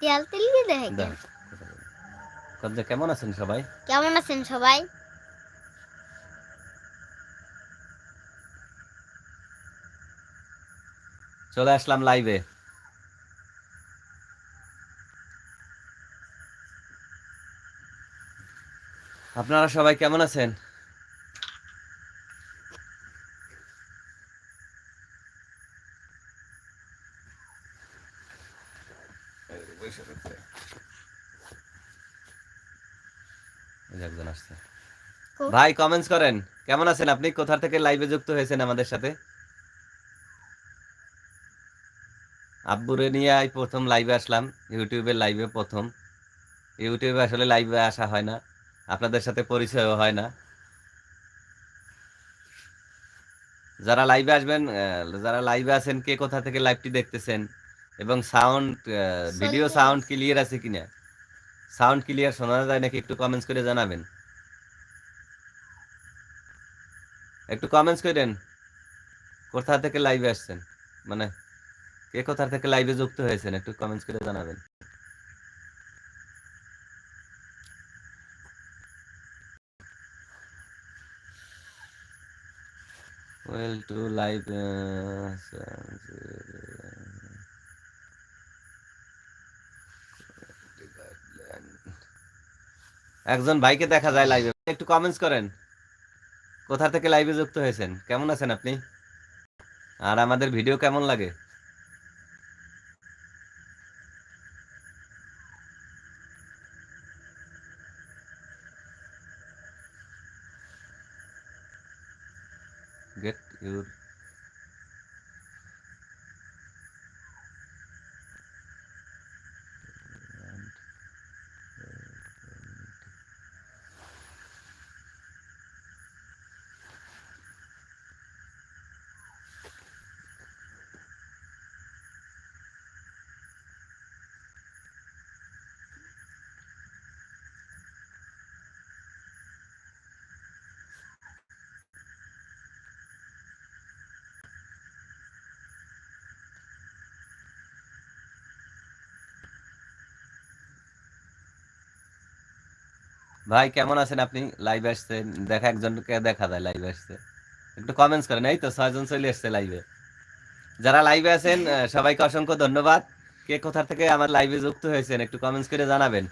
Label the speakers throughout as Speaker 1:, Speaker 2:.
Speaker 1: তেল তেল দিয়ে দেখে
Speaker 2: কবজা কেমন আছেন সবাই?
Speaker 1: কেমন আছেন সবাই?
Speaker 2: চলে আসলাম লাইভে আপনারা সবাই কেমন আছেন? একজন আসছে। ভাই কমেন্টস করেন। কেমন আছেন? আপনি কোথা থেকে লাইভে যুক্ত হয়েছেন আমাদের সাথে? আব্বুরে নিয়ে প্রথম লাইভে আসলাম। ইউটিউবের লাইভে প্রথম। ইউটিউবে আসলে লাইভে আসা হয় না। আপনাদের সাথে পরিচয়ও হয় না। যারা লাইভে আসবেন যারা লাইভে আছেন কে কোথা থেকে লাইভটি দেখতেছেন? এবং সাউন্ড ভিডিও সাউন্ড ক্লিয়ার আছে কিনা? সাউন্ড ক্লিয়ার শোনা যায় নাকি একটু কমেন্টস করে জানাবেন? একটু কমেন্টস করেন। কোথা থেকে লাইভে আসছেন? মানে কে কোথা থেকে লাইভে যুক্ত হয়েছেন? একটু কমেন্টস করে জানাবেন। ওয়েল টু লাইভ একজন ভাইকে দেখা যায় লাইভে একটু কমেন্টস করেন। কোথা থেকে লাইভে যুক্ত হয়েছেন? কেমন আছেন আপনি? আর আমাদের ভিডিও কেমন লাগে? Get your ভাই, কেমন আছেন আপনি? লাইভে আসছেন দেখা, একজনকে দেখা যায় লাইভে আসছে। একটু কমেন্টস করেন। এই তো ছয়জন চলে আসছে লাইভে যারা লাইভে আছেন সবাইকে অসংখ্য ধন্যবাদ। কে কোথা থেকে আমার লাইভে যুক্ত হয়েছেন, একটু কমেন্টস করে জানাবেন।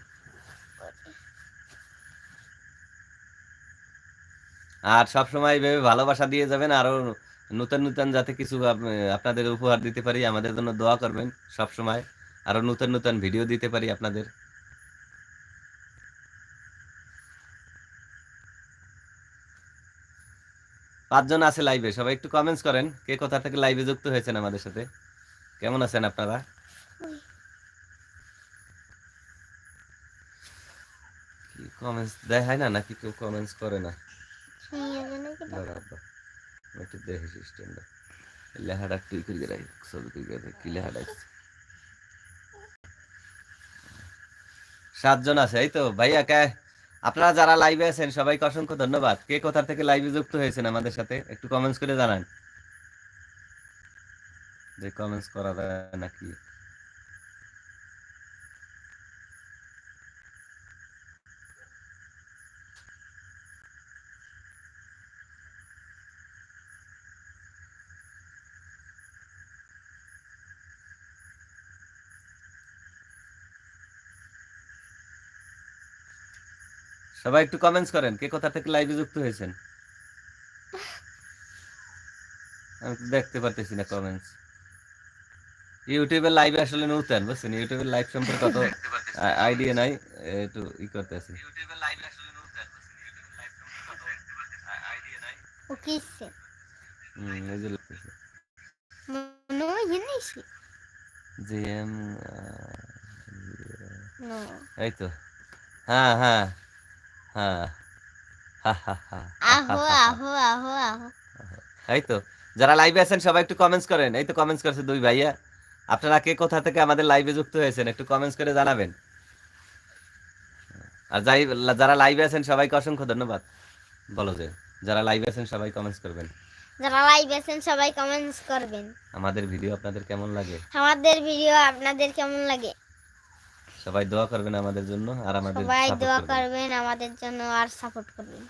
Speaker 2: আর সব সময় এইভাবে ভালোবাসা দিয়ে যাবেন, আরও নতুন নতুন যাতে কিছু আপনাদের উপহার দিতে পারি, আমাদের জন্য দোয়া করবেন সব সময় আরও নতুন নতুন ভিডিও দিতে পারি আপনাদের। পাঁচজন আছে লাইভে সবাই একটু কমেন্টস করেন, কে কোথা থেকে লাইভে যুক্ত হয়েছেন আমাদের সাথে? কেমন আছেন আপনারা? কি কমেন্টস দেখায় না, নাকি কেউ কমেন্টস করে না? একটু দেখি সিস্টেমটা লেখাটা তুই করে ছবি করে কি আছে? সাতজন আছে, এই তো, ভাইয়া কে? আপনারা যারা লাইভে আছেন, সবাইকে অসংখ্য ধন্যবাদ। কে কোথা থেকে লাইভে যুক্ত হয়েছেন আমাদের সাথে? একটু কমেন্টস করে জানান। যে কমেন্টস করা যায় নাকি? সবাই একটু কমেন্টস করেন কে কোথা থেকে লাইভে যুক্ত হয়েছেন? আমি তো দেখতে পারতেছি না কমেন্টস ইউটিউবের লাইভে আসলে নতুন বুঝছেন? ইউটিউবের লাইভ সম্পর্কে কত আইডিয়া নাই একটু ই করতেছি।
Speaker 1: ও কিসে?
Speaker 2: হুম, এই যে লিখতেছি।
Speaker 1: মনে হয় জিনিস
Speaker 2: জিএম।
Speaker 1: নো।
Speaker 2: এই তো। হ্যাঁ হ্যাঁ। হ্যাঁ। হা হা হা
Speaker 1: আহো আহো আহো আহো।
Speaker 2: এই তো যারা লাইভে আছেন সবাই একটু কমেন্টস করেন। এই তো কমেন্টস করছে দুই ভাইয়া। আপনারা কে কোথা থেকে আমাদের লাইভে যুক্ত হয়েছেন একটু কমেন্টস করে জানাবেন। আর যাই যারা লাইভে আছেন সবাইকে অসংখ্য ধন্যবাদ। বলো যে যারা লাইভে আছেন সবাই কমেন্টস করবেন।
Speaker 1: যারা লাইভ আছেন সবাই কমেন্টস করবেন।
Speaker 2: আমাদের ভিডিও আপনাদের কেমন লাগে?
Speaker 1: আমাদের ভিডিও আপনাদের কেমন লাগে?
Speaker 2: সবাই দোয়া করবেন আমাদের জন্য আর আমাদের
Speaker 1: সবাই দোয়া
Speaker 2: করবেন।
Speaker 1: আমাদের জন্য আর সাপোর্ট করবেন।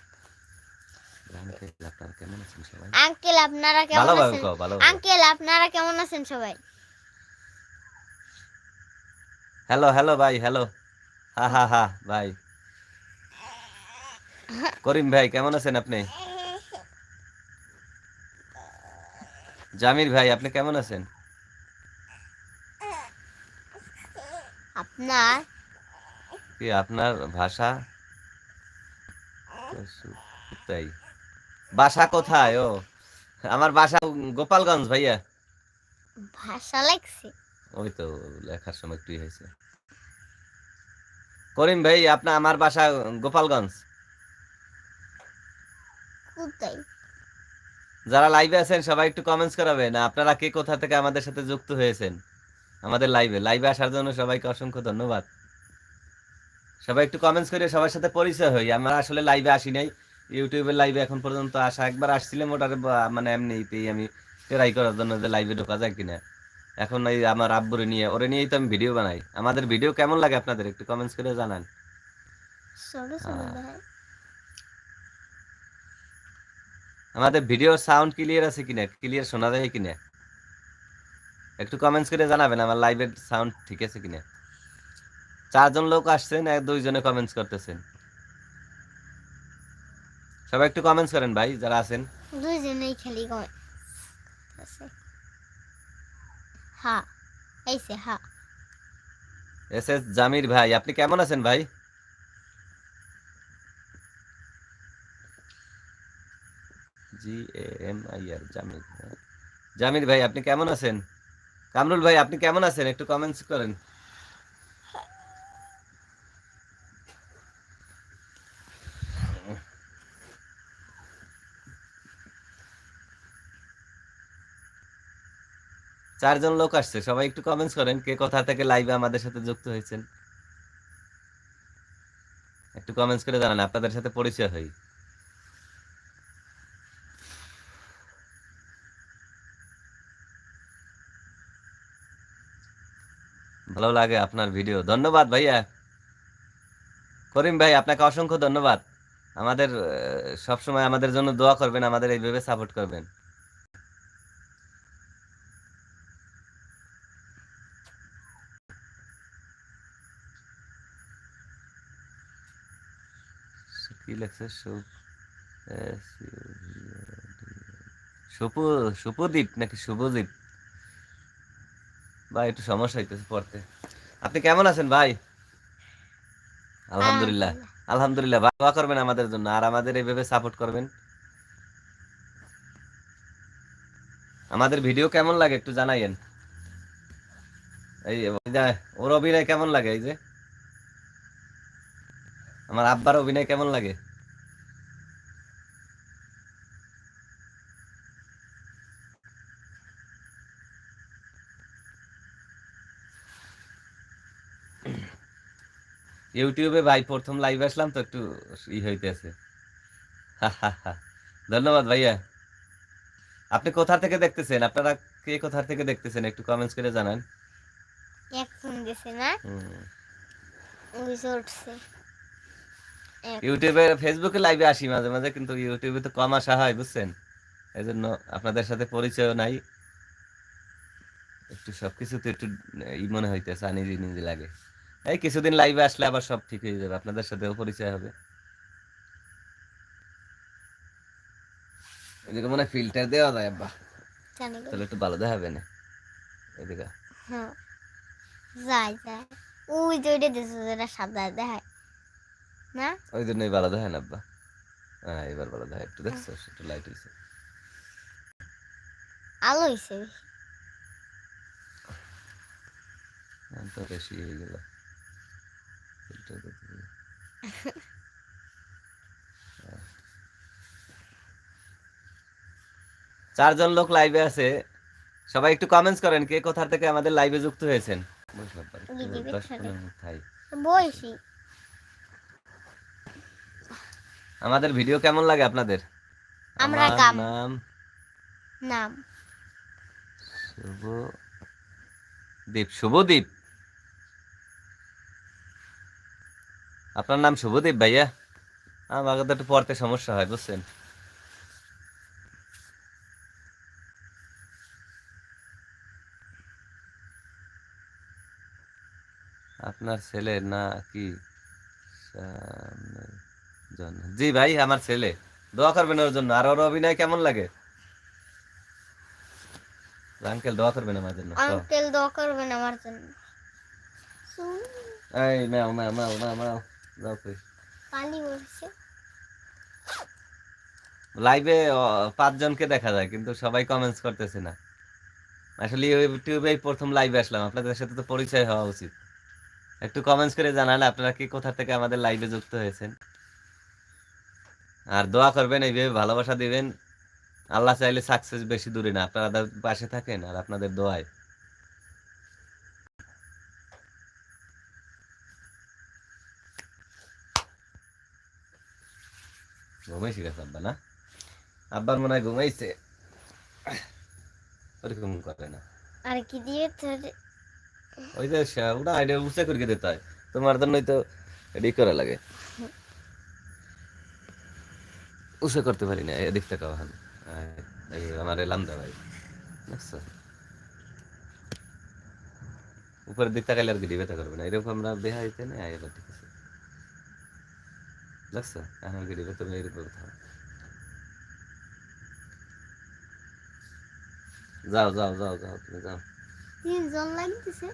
Speaker 2: আঙ্কেল, আপনারা কেমন আছেন সবাই?
Speaker 1: আঙ্কেল আপনারা কেমন আছেন?
Speaker 2: কও ভালোভাবে
Speaker 1: আঙ্কেল আপনারা কেমন আছেন সবাই?
Speaker 2: হ্যালো হ্যালো ভাই হ্যালো হা হা হা ভাই। করিম ভাই কেমন আছেন আপনি? জামির ভাই আপনি কেমন আছেন?
Speaker 1: আপনার
Speaker 2: কি আপনার ভাষা? তাই। বাসা কোথায় ও? আমার বাসা গোপালগঞ্জ ভাইয়া।
Speaker 1: ভাষা লাগছে।
Speaker 2: ওই তো লেখার সময় একটু হয়েছে। করিম ভাই আপনার আমার বাসা গোপালগঞ্জ। যারা লাইভে আছেন সবাই একটু কমেন্টস করাবেন। আপনারা কে কোথা থেকে আমাদের সাথে যুক্ত হয়েছেন? আমাদের লাইভে লাইভে আসার জন্য সবাইকে অসংখ্য ধন্যবাদ। সবাই একটু কমেন্টস করে সবার সাথে পরিচয় হই। আমরা আসলে লাইভে আসি নাই। ইউটিউবের লাইভে এখন পর্যন্ত আসা একবার আসছিলাম ওটার মানে এমনিতেই আমি ট্রাই করার জন্য যে লাইভে ঢোকা যায় কিনা। এখন এই আমার আব্বুরে নিয়ে ওরে নিয়েই তো আমি ভিডিও বানাই। আমাদের ভিডিও কেমন লাগে আপনাদের? একটু কমেন্টস করে জানান। হ্যাঁ। আমাদের ভিডিও সাউন্ড ক্লিয়ার আছে কিনা? ক্লিয়ার শোনা যায় কিনা? একটু কমেন্টস করে জানাবেন আমার লাইভের সাউন্ড ঠিক আছে কিনা? চারজন লোক আসছেন এক দুইজনে কমেন্টস করতেছেন। সবাই একটু কমেন্টস করেন ভাই যারা আছেন।
Speaker 1: দুইজনেই খেলি হ্যাঁ এইসে হ্যাঁ
Speaker 2: এস এস জামির ভাই আপনি কেমন আছেন ভাই? জি এম আই আর জামির। জামির ভাই আপনি কেমন আছেন? কামরুল ভাই, আপনি কেমন আছেন? একটু কমেন্টস করেন। চারজন লোক আসছে, সবাই একটু কমেন্টস করেন, কে কোথা থেকে লাইভে আমাদের সাথে যুক্ত হয়েছেন? একটু কমেন্টস করে জানান, আপনাদের সাথে পরিচয় হই ভালো লাগে আপনার ভিডিও ধন্যবাদ ভাইয়া করিম ভাই আপনাকে অসংখ্য ধন্যবাদ আমাদের সব সময় আমাদের জন্য দোয়া করবেন আমাদের এইভাবে সাপোর্ট করবেন কি সুপু সুপদীপ নাকি শুভদীপ ভাই একটু সমস্যা হইতেছে পড়তে। আপনি কেমন আছেন ভাই? আলহামদুলিল্লাহ। আলহামদুলিল্লাহ। দোয়া করবেন আমাদের জন্য। আর আমাদের এইভাবে সাপোর্ট করবেন। আমাদের ভিডিও কেমন লাগে একটু জানাইয়েন। এই ওর অভিনয় কেমন লাগে এই যে? আমার আব্বার অভিনয় কেমন লাগে? ইউটিউবে ভাই প্রথম লাইভ আসলাম তো একটু ই হইতেছে। ধন্যবাদ ভাইয়া। আপনি কোথা থেকে দেখতেছেন? আপনারা কে কোথা থেকে দেখতেছেন? একটু কমেন্টস করে জানান। ইউটিউবে ফেসবুকে লাইভে আসি মাঝে মাঝে কিন্তু ইউটিউবে তো কম আসা হয় বুঝছেন? এই জন্য আপনাদের সাথে পরিচয় নাই। একটু সবকিছুতে একটু ই মনে হইতেছে আনিজি নিজি লাগে। এই কিছুদিন লাইভে আসলে আবার সব ঠিক হয়ে যাবে আপনাদের সাথেও পরিচয় হবে। এদিকে মনে ফিল্টার দেওয়া যায় আব্বা। তাহলে একটু ভালো দেখাবে না? এদিকে।
Speaker 1: হ্যাঁ। যাই যাই ওই যে ওইটা দিছে যেটা সাদা দেখায়। না?
Speaker 2: ওই জন্যই ভালো দেখেন আব্বা। হ্যাঁ এবার ভালো একটু দেখছ? একটু লাইট হয়েছে
Speaker 1: আলো
Speaker 2: তো বেশি হয়ে গেল। চারজন লোক লাইভে আছে। সবাই একটু কমেন্টস করেন কে কোথা থেকে আমাদের লাইভে যুক্ত হয়েছেন? আমাদের ভিডিও কেমন লাগে আপনাদের?
Speaker 1: আমরা
Speaker 2: নাম
Speaker 1: নাম।
Speaker 2: শুভ দীপ শুভদীপ আপনার নাম শুভদীপ ভাইয়া। আমাকে তো একটু পড়তে সমস্যা হয় বুঝছেন? আপনার ছেলে না কি? জি ভাই আমার ছেলে। দোয়া করবেন ওর জন্য। আর ওর অভিনয় কেমন লাগে? আঙ্কেল দোয়া করবেন আমার জন্য।
Speaker 1: আঙ্কেল দোয়া করবেন আমার জন্য।
Speaker 2: এই ম্যাও ম্যাও ম্যাও ম্যাও ম্যাও যাও কই
Speaker 1: পানি
Speaker 2: লাইভে পাঁচজনকে দেখা যায় কিন্তু সবাই কমেন্টস করতেছে না। আসলে ইউটিউবে প্রথম লাইভে আসলাম আপনাদের সাথে তো পরিচয় হওয়া উচিত। একটু কমেন্টস করে জানালে আপনারা কি কোথা থেকে আমাদের লাইভে যুক্ত হয়েছেন। আর দোয়া করবেন এইভাবে ভালোবাসা দিবেন। আল্লাহ চাইলে সাকসেস বেশি দূরে না আপনারা পাশে থাকেন আর আপনাদের দোয়ায়। ঘুমাইছি গেছে আব্বা না? আব্বার মনে হয় ঘুমাইছে। ওরকম করে না।
Speaker 1: আর কি দিয়ে তোর?
Speaker 2: ওই যে ওটা আইডিয়া উঁচা করে দিতে হয় তোমার জন্যই তো এডি করা লাগে। উঁচা করতে পারি না এদিক থেকে এই আমার এলাম দা ভাই দেখছ উপরের দিক তাকাইলে আর গিরি ব্যথা করবে না। এরকম আমরা বেহা হইতে না এবার দেখছ এখন গিরি ব্যথা এরকম কথা যাও যাও যাও যাও তুমি যাও
Speaker 1: তিন জন লাগতেছে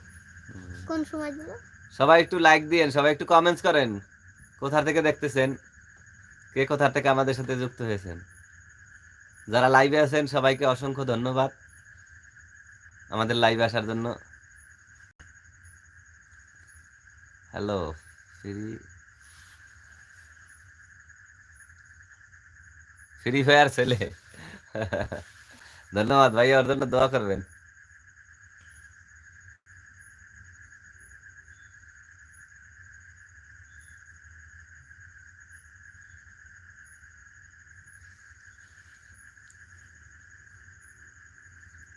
Speaker 2: হুম।
Speaker 1: কোন সময় দিল?
Speaker 2: সবাই একটু লাইক দিয়েন সবাই একটু কমেন্টস করেন। কোথা থেকে দেখতেছেন? কে কোথা থেকে আমাদের সাথে যুক্ত হয়েছেন? যারা লাইভে আছেন সবাইকে অসংখ্য ধন্যবাদ আমাদের লাইভে আসার জন্য। হ্যালো ফ্রি ফ্রি ফায়ার ছেলে ধন্যবাদ ভাই ওর জন্য দোয়া করবেন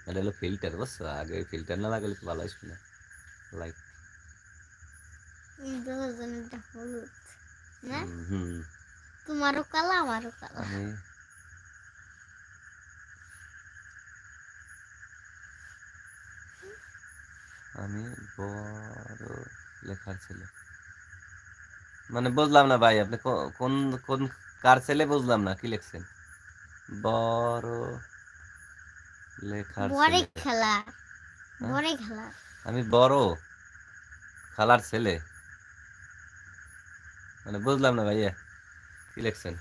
Speaker 2: এটা হলো ফিল্টার বুঝছ আগে ফিল্টার না লাগালে তো ভালো আসবে না লাইক
Speaker 1: দুজনটা হলুদ না
Speaker 2: হুম
Speaker 1: তোমারও কালা আমারও কালা
Speaker 2: আমি বড় লেখার ছেলে। মানে বুঝলাম না ভাই আপনি কোন কোন কার ছেলে বুঝলাম না কি লিখছেন? বড় লেখার
Speaker 1: বড়ে খেলা বড়ে খেলা।
Speaker 2: আমি বড় খালার ছেলে। মানে বুঝলাম না ভাইয়া কি লিখছেন?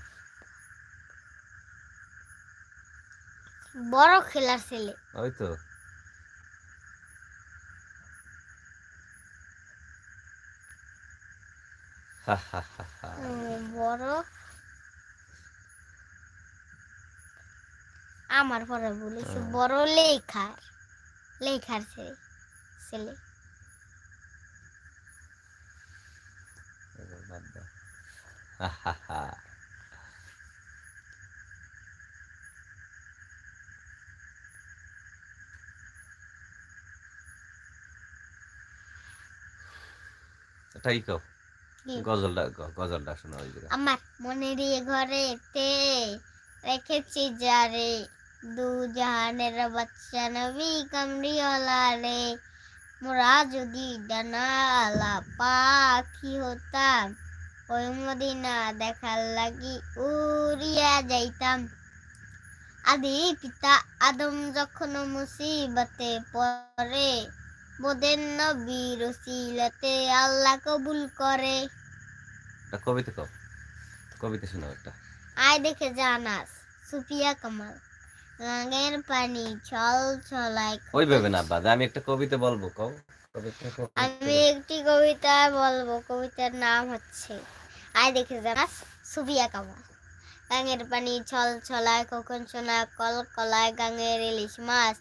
Speaker 1: বড় খেলার ছেলে।
Speaker 2: ওই তো হা হা হা হা।
Speaker 1: উম, বড় আমার পরে বলেছি
Speaker 2: হ্যাঁ।
Speaker 1: বড় লেখার লেখার ছেলে ছেলে।
Speaker 2: এটাই কও? গজলটা গজলটা শোনা ওই
Speaker 1: আমার মনের ঘরেতে রেখেছি যারে দু জাহানের বাচ্চা নবী কামড়িওয়ালা রে মোরা যদি ডানালা পাখি হতাম ওই মদিনা দেখার লাগি উড়িয়া যাইতাম। আদি পিতা আদম যখন মুসিবতে পড়ে বোধের নবী রসিলতে আল্লাহ কবুল করে।
Speaker 2: একটা কবিতা কও। কবিতা শোনাও একটা।
Speaker 1: আয় দেখে জানাস সুফিয়া কামাল গাঙের পানি ছল ছলায়
Speaker 2: না বাদ আমি একটা কবিতা বলব কও।
Speaker 1: আমি একটি কবিতা বলব কবিতার নাম হচ্ছে আয় দেখে জানাস সুফিয়া কামাল গাঙের পানি ছল ছলায় কখন সোনা কল কলায় গাঙের ইলিশ মাছ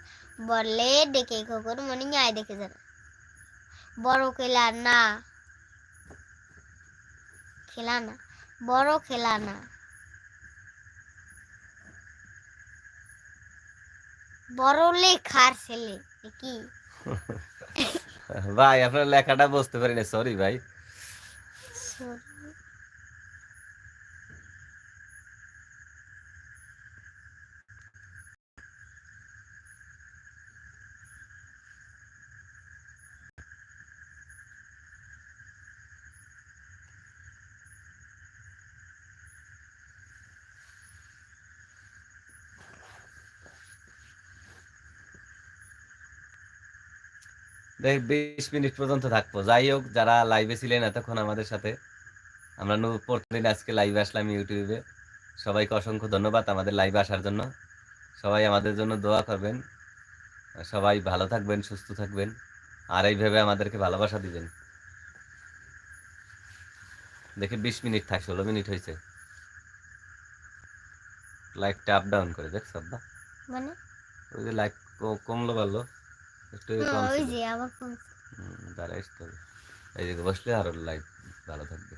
Speaker 1: বললে ডেকে কখন মর্নিং আয় দেখে জানা বড় খেলা না খেলা না বড় খেলা না বড় লেখার ছেলে কি?
Speaker 2: ভাই আপনার লেখাটা বুঝতে পারি না সরি ভাই। বিশ মিনিট পর্যন্ত থাকব। যাই হোক যারা লাইভে ছিলেন এতক্ষণ আমাদের সাথে আমরা প্রতিদিন আজকে লাইভে আসলাম ইউটিউবে সবাইকে অসংখ্য ধন্যবাদ আমাদের লাইভে আসার জন্য। সবাই আমাদের জন্য দোয়া করবেন। সবাই ভালো থাকবেন সুস্থ থাকবেন আর এইভাবে আমাদেরকে ভালোবাসা দিবেন। দেখে বিশ মিনিট থাক ষোলো মিনিট হয়েছে। লাইকটা আপ ডাউন করে দেখ সব্বা।
Speaker 1: মানে?
Speaker 2: ওই যে লাইক কমলো ভালো একটু
Speaker 1: হুম,
Speaker 2: কম
Speaker 1: ওই
Speaker 2: ছিল।
Speaker 1: যে আবার কোন
Speaker 2: হুম, দাঁড়াই আসতে হবে। এই দিকে বসলে আরও লাইফ ভালো থাকবে।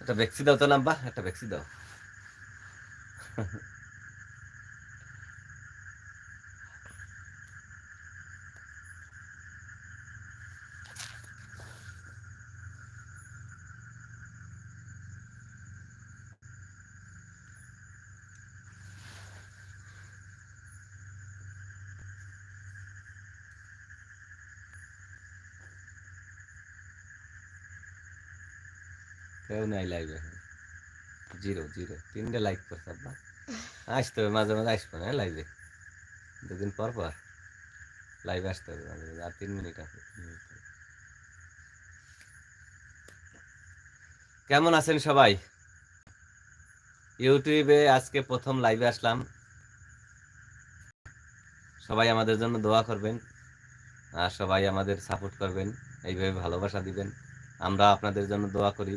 Speaker 2: একটা ভ্যাকসি দাও তো নাম্বা একটা ভ্যাকসি দাও। কেউ নাই লাইভে জিরো জিরো তিনটে লাইক করছে, আব্বা। আসতে হবে, মাঝে মাঝে আসব না লাইভে দুদিন পর পর লাইভে আসতে হবে মাঝে মাঝে, আর তিন মিনিট কেমন আছেন সবাই? ইউটিউবে আজকে প্রথম লাইভে আসলাম। সবাই আমাদের জন্য দোয়া করবেন, আর সবাই আমাদের সাপোর্ট করবেন, এইভাবে ভালোবাসা দিবেন। আমরা আপনাদের জন্য দোয়া করি।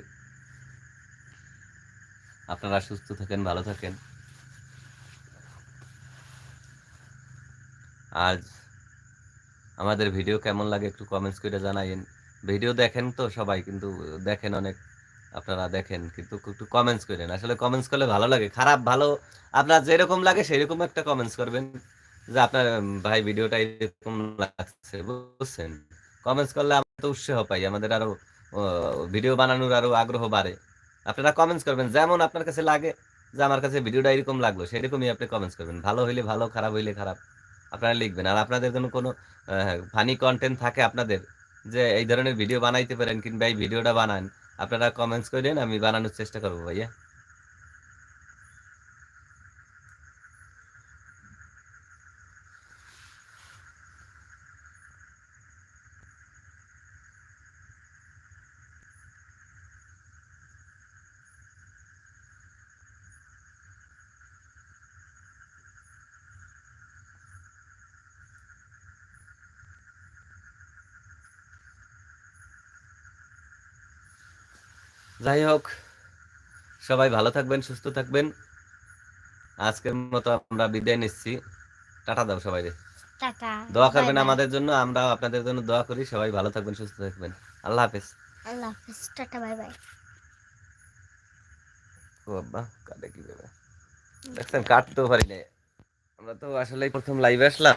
Speaker 2: আপনারা সুস্থ থাকেন, ভালো থাকেন। আর আমাদের ভিডিও কেমন লাগে একটু কমেন্টস করে জানাইন ভিডিও দেখেন তো সবাই, কিন্তু দেখেন অনেক, আপনারা দেখেন, কিন্তু একটু কমেন্টস করেন। আসলে কমেন্টস করলে ভালো লাগে, খারাপ ভালো, আপনার যেরকম লাগে সেরকম একটা কমেন্টস করবেন, যে আপনার ভাই ভিডিওটা এরকম লাগছে, বুঝছেন? কমেন্টস করলে আমরা তো উৎসাহ পাই, আমাদের আরও ভিডিও বানানোর আরও আগ্রহ বাড়ে। আপনারা কমেন্টস করবেন, যেমন আপনার কাছে লাগে, যে আমার কাছে ভিডিওটা এরকম লাগল, সেরকমই আপনি কমেন্টস করবেন। ভালো হইলে ভালো, খারাপ হইলে খারাপ, আপনারা লিখবেন। আর আপনাদের জন্য কোনো ফানি কন্টেন্ট থাকে আপনাদের, যে এই ধরনের ভিডিও বানাইতে পারেন কিংবা এই ভিডিওটা বানান, আপনারা কমেন্টস করেন, আমি বানানোর চেষ্টা করব ভাইয়া। যাই হোক সবাই ভালো থাকবেন সুস্থ থাকবেন। আজকের মতো আমরা বিদায় নিচ্ছি। টাটা দাও সবাই দোয়া করবেন. আমাদের জন্য আমরা আপনাদের জন্য দোয়া করি। সবাই ভালো থাকবেন সুস্থ থাকবেন। আল্লাহ হাফেজ।
Speaker 1: আল্লাহ হাফিজ। Tata bye bye.
Speaker 2: ও বাবা কাটে কীভাবে দেখছেন কাটতেও পারি না আমরা তো আসলে প্রথম লাইভে আসলাম।